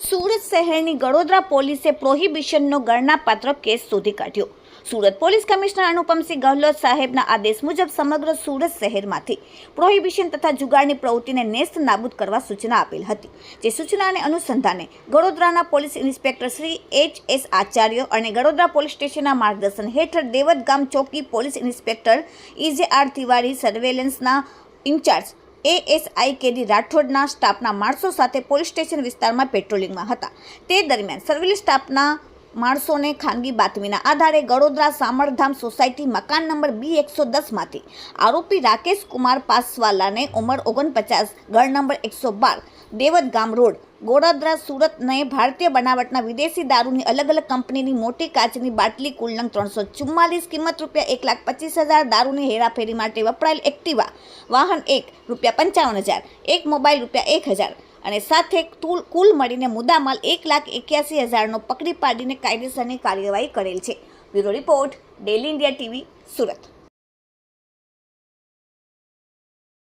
સુરત શહેરની ગડોદરા પોલીસે પ્રોહિબિશનનો ગણનાપાત્ર કેસ શોધી કાઢ્યો. સુરત પોલીસ કમિશનર અનુપમસિંહ ગહલોત સાહેબના આદેશ મુજબ સમગ્ર સુરત શહેરમાંથી પ્રોહિબિશન તથા જુગારની પ્રવૃત્તિને નેસ્ત નાબૂદ કરવા સૂચના આપેલ હતી. જે સૂચનાને અનુસંધાને ગડોદરાના police inspector Shri H S Acharya અને ગડોદરા પોલીસ સ્ટેશનના માર્ગદર્શન હેઠળ દેવતગામ ચોકી પોલીસ ઇન્સ્પેક્ટર ઇજે આર તિવારી સર્વેલન્સના ઇન્ચાર્જ એએસઆઈ કેડી રાઠોડના સ્ટાફના માણસો સાથે પોલીસ સ્ટેશન વિસ્તારમાં પેટ્રોલિંગમાં હતા. તે દરમિયાન સર્વેલ સ્ટાફના માણસોને ખાનગી બાતમીના આધારે ગડોદરા સામરધામ સોસાયટી મકાન નંબર બી એકસો દસમાંથી આરોપી રાકેશ કુમાર પાસવાલાને ઉંમર ઓગણપચાસ ગળ નંબર એકસો બાર દેવત ગામ રોડ, ગોડાદરા સુરતને ભારતીય બનાવટના વિદેશી દારૂની અલગ અલગ કંપનીની મોટી કાચની બાટલી કુલ નંગ ત્રણસો ચુમ્માલીસ, કિંમત રૂપિયા એક લાખ પચીસ હજાર, દારૂની હેરાફેરી માટે વપરાયેલ એક્ટિવા, વાહન એક, રૂપિયા પંચાવન હજાર, એક મોબાઈલ રૂપિયા એક હજાર અને સાથે કુલ મળીને મુદ્દામાલ એક લાખ એક્યાસી હજારનો પકડી પાડીને કાયદેસરની કાર્યવાહી કરેલ છે. Bureau report, daily India TV, Surat.